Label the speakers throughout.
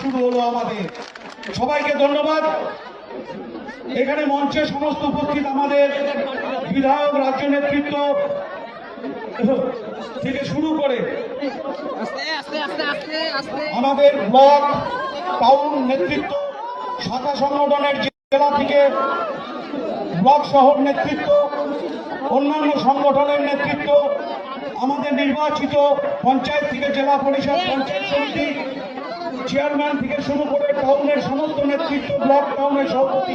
Speaker 1: শুরু হলো আমাদের। সবাইকে ধন্যবাদ। এখানে মঞ্চে সমস্ত উপস্থিত আমাদের বিধায়ক, রাজ্য নেতৃত্ব থেকে শুরু করে আমাদের ব্লক টাউন নেতৃত্ব, শাখা সংগঠনের জেলা থেকে ব্লক শহর নেতৃত্ব, অন্যান্য সংগঠনের নেতৃত্ব, আমাদের নির্বাচিত পঞ্চায়েত থেকে জেলা পরিষদ, পঞ্চায়েত সমিতি চেয়ারম্যান থেকে শুরু করে টাউনের সমস্ত নেতৃত্ব, ব্লক টাউনের সভাপতি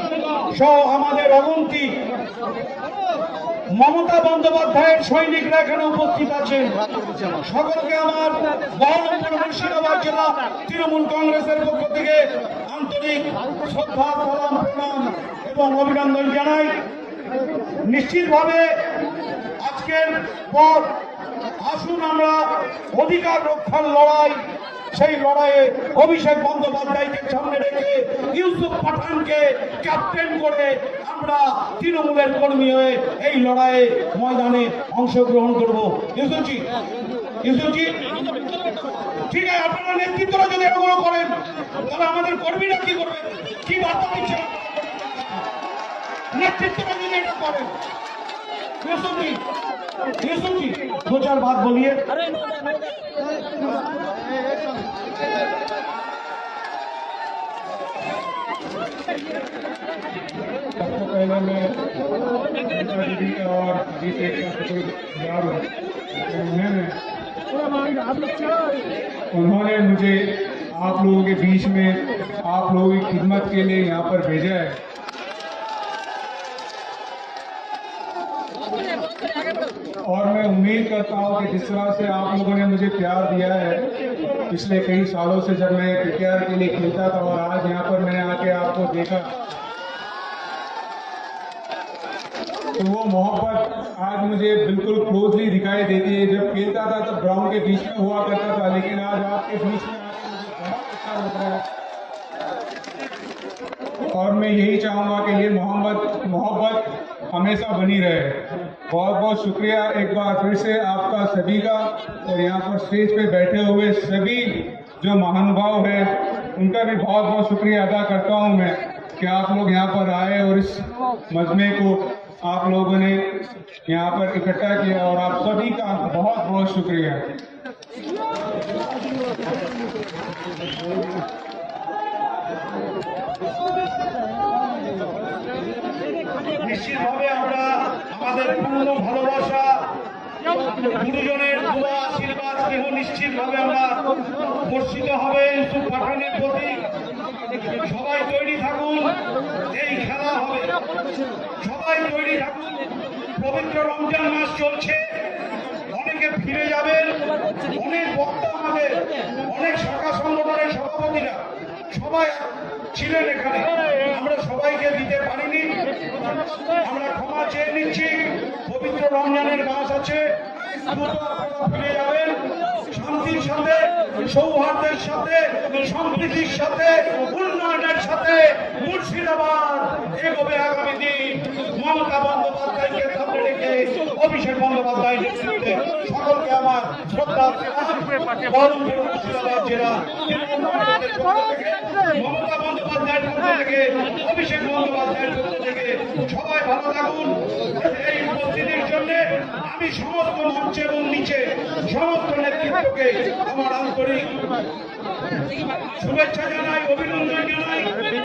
Speaker 1: সহ আমাদের অগন্তি মমতা বন্দ্যোপাধ্যায়ের সৈনিকরা এখানে উপস্থিত আছেন। সকলকে আমার বহরমপুর মুর্শিদাবাদ জেলা তৃণমূল কংগ্রেসের পক্ষ থেকে আন্তরিক শ্রদ্ধা, সালাম, প্রণাম এবং অভিনন্দন জানাই। নিশ্চিতভাবে আজকের পর আসুন আমরা অধিকার রক্ষার লড়াই সেই লড়াইয়ে অভিষেক বন্দ্যোপাধ্যায়কে সামনে রেখে ইউসুফ পাঠানকে ক্যাপ্টেন করে আমরা তৃণমূলের কর্মী হয়ে এই লড়াইয়ে ময়দানে অংশগ্রহণ করব। ইউসুফজি ইউসুফজি, ঠিক আছে, আপনারা নেতৃত্বরা যদি এগুলো করেন, তাহলে আমাদের কর্মীরা কি করবেন কি বার্তা দিচ্ছেন নেতৃত্বরা যদি এটা করেন दो चार बात
Speaker 2: बोलिए। पहला मैं दीदी और दीदी उन्होंने मुझे आप लोगों के बीच में आप लोगों की खिदमत के लिए यहाँ पर भेजा है। और मैं उम्मीद करता हूँ कि जिस तरह से आप लोगों ने मुझे प्यार दिया है, पिछले कई सालों से जब मैं क्रिकेट के लिए खेलता था और आज यहाँ पर मैंने आके आपको देखा तो वो मोहब्बत आज मुझे बिल्कुल क्लोजली दिखाई देती है। जब खेलता था तब ग्राउंड के बीच में हुआ करता था, लेकिन आज आपके बीच में अच्छा और मैं यही चाहूँगा कि ये मोहब्बत मोहब्बत हमेशा बनी रहे। बहुत बहुत शुक्रिया एक बार फिर से आपका सभी का और यहाँ पर स्टेज पे बैठे हुए सभी जो महानुभाव है उनका भी बहुत बहुत शुक्रिया अदा करता हूँ मैं कि आप लोग यहाँ पर आए और इस मजमे को आप लोगों ने यहाँ पर इकट्ठा किया और आप सभी का बहुत बहुत शुक्रिया
Speaker 1: নিশ্চিতভাবে আমরা আমাদের পূর্ণ ভালোবাসা গুরুজনের দোয়া আশীর্বাদ স্নেহ নিশ্চিতভাবে আমরা বর্ষিত হবে, ইউসুফ পাঠানের প্রতি। সবাই তৈরি থাকুন, এই খেলা হবে। সবাই তৈরি থাকুন, পবিত্র রমজান মাস চলছে। অনেকে ফিরে যাবেন, অনেক বক্তা আমাদের, অনেক শাখা সংগঠনের সভাপতিরা সবাই ছিলেন এখানে। আমরা সবাইকে দিতে পারিনি। আমরা ক্ষমা চেয়ে রমজানের মাস আছে। ফিরে যাবেন। শান্তির সাথে, সৌহার্দ্যের সাথে, সম্প্রীতির সাথে, উন্নয়নের সাথে মুর্শিদাবাদ এগোবে আগামী দিন। মমতা বন্দ্যোপাধ্যায়কে সামনে রেখে অভিষেক বন্দ্যোপাধ্যায় নেতৃত্বে সকলকে আমার শ্রদ্ধা মুর্শিদাবাদ জেলা মমতা বন্দ্যোপাধ্যায়ের থেকে অভিষেক বন্দ্যোপাধ্যায়ের থেকে সবাই ভালো থাকুন। আমি সমস্ত মঞ্চে এবং নিচে সমস্ত নেতৃত্বকে আমার আন্তরিক শুভেচ্ছা জানাই অভিনন্দন জানাই।